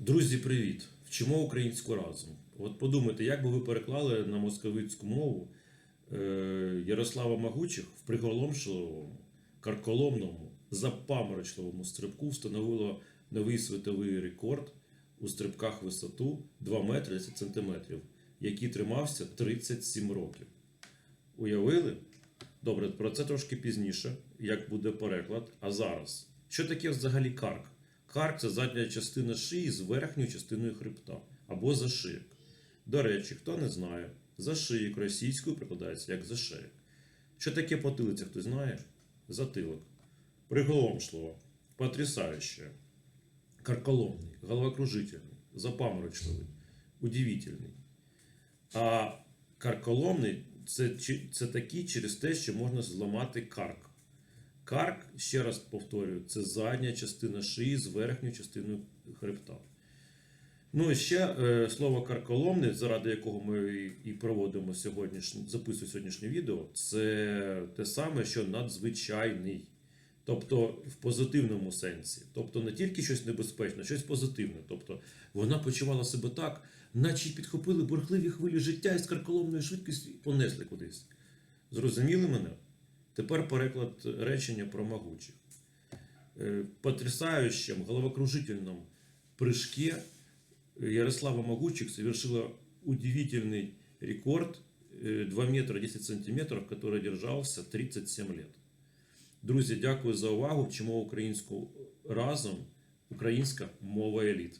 Друзі, привіт! Вчимо українську разом. От подумайте, як би ви переклали на московицьку мову е, Ярослава Магучих в приголомшливому, карколомному, запаморочливому стрибку встановило новий світовий рекорд у стрибках висоту 2 метри 10 сантиметрів, який тримався 37 років. Уявили? Добре, про це трошки пізніше, як буде переклад. А зараз, що таке взагалі карк? Карк це задня частина шиї з верхньою частиною хребта або зашиєк. До речі, хто не знає, зашиєк російською прикладається як зашиєк. Що таке потилиця, хто знає? Затилок. Приголомшливо, потрясающе, карколомний, головокружительний, запаморочливий, удивительний. А карколомний це, це такий через те, що можна зламати карк. Карк, ще раз повторюю, це задня частина шиї з верхньою частиною хребта. Ну і ще е, слово карколомний, заради якого ми і- проводимо сьогоднішнє, записую сьогоднішнє відео, це те саме, що надзвичайний. Тобто в позитивному сенсі. Тобто не тільки щось небезпечне, щось позитивне. Тобто вона почувала себе так, наче підхопили бурхливі хвилі життя і з карколомною швидкістю понесли кудись. Зрозуміли мене? Тепер переклад речення про могучих. Э, Потрясающем, головокружительном прыжке Ярослава Могучих совершила удивительный рекорд э, 2 метра 10 сантиметров, который держался 37 лет. Друзі, дякую за увагу. Вчимо українську разом. Українська мова еліт.